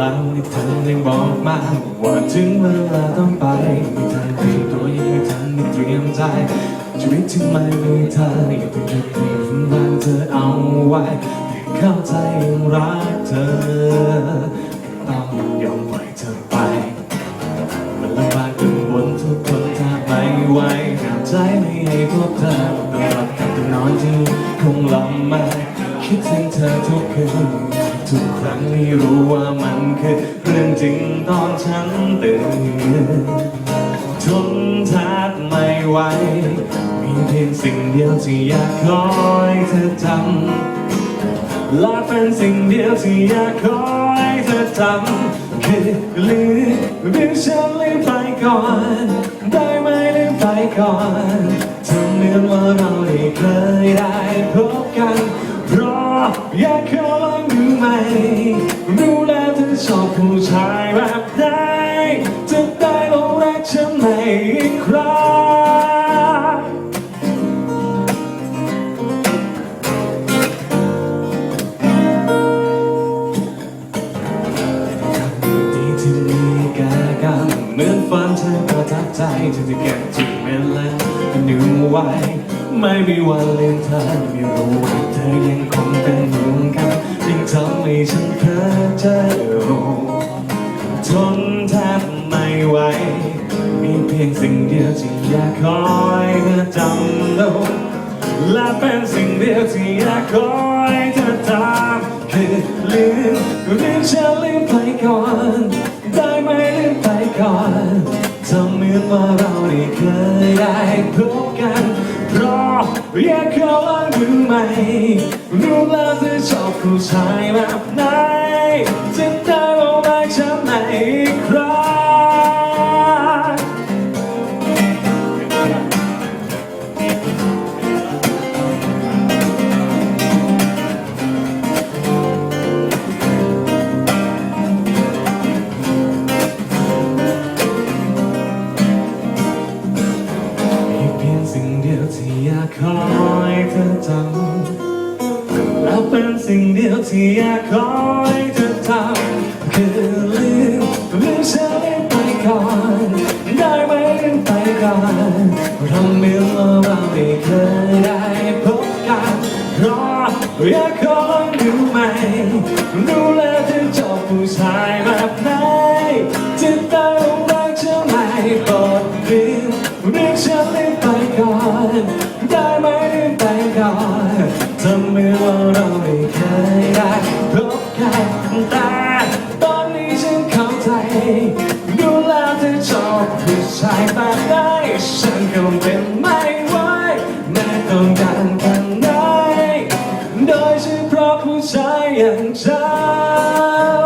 ล้วที่เธอได้บอกมาว่าถึงเวลาต้องไปไม่ทันเตรียมตัวยังไม่ทันได้เตรียมใจชีวิตที่ไม่มีเธออย่าเพิ่งคิดเปลี่ยนฝันบ้านเธอเอาไว้ให้เข้าใจยังรักเธอต้องยอมปล่อยเธอไปมันลำบากจนบนทุกคนถ้าไม่ไหวห้ามใจไม่ให้พบเธอต้องหลับกับตัวนอนที่คงลำไมาคิดถึงเธอทุกคืน ทุกครั้งที่รู้ว่ามันคือเรื่องจริงตอนฉันตื่นทนแทบไม่ไหวมีเพียงสิ่งเดียวที่อยากขอให้เธอจำและเป็นสิ่งเดียวที่อยากขอให้เธอทำคือลืมเรื่องฉันลืมไปก่อนได้ไหมลืมไปก่อนทำเหมือนว่าเราได้เคยได้พบ ชอบผู้ชายแบบไหนจะได้ลงรักฉันในอีกครั้งดีที่มีแก่กันเหมือนฝันเธอประทับใจเธอจะเก็บทุกเมล็ดนิ้วไว้ ไม่มีวันลืมเธอไม่รู้ว่าเธอยังคงเป็นเหมือนกัน ยิ่งทำให้ฉันเพ้อเจอทนแทบไม่ไหว มีเพียงสิ่งเดียวที่อยากคอยเธอจำลงและเป็นสิ่งเดียวที่อยากขอให้เธอทำคือลืมลืมฉันลืมไปก่อน ได้ไหมลืมไปก่อนทำเหมือนว่าเราได้เคยได้พบกัน รอเรียกกขอลองดูไหมรู้แล้วเธอชอบผู้ชายแบบไหนจะได้รู้รักฉันในอีกำและเป็นสิ่งเดียวที่อยากขอให้เธอทำคือลืมลืมฉันไปก่อนได้ไหมลืมไปก่อนทำเหมือนว่าเราได้เคยได้พบกันราะอยากขอลองดูไหมรู้แล้วเธอชอบผู้ชายแบบไหนจะได้รู้รักฉัน สายตาได้ฉันก็เป็นไม่ไหวแม้ต้องการแค่ไหนโดยเฉพาะผู้ชายอย่างเธอ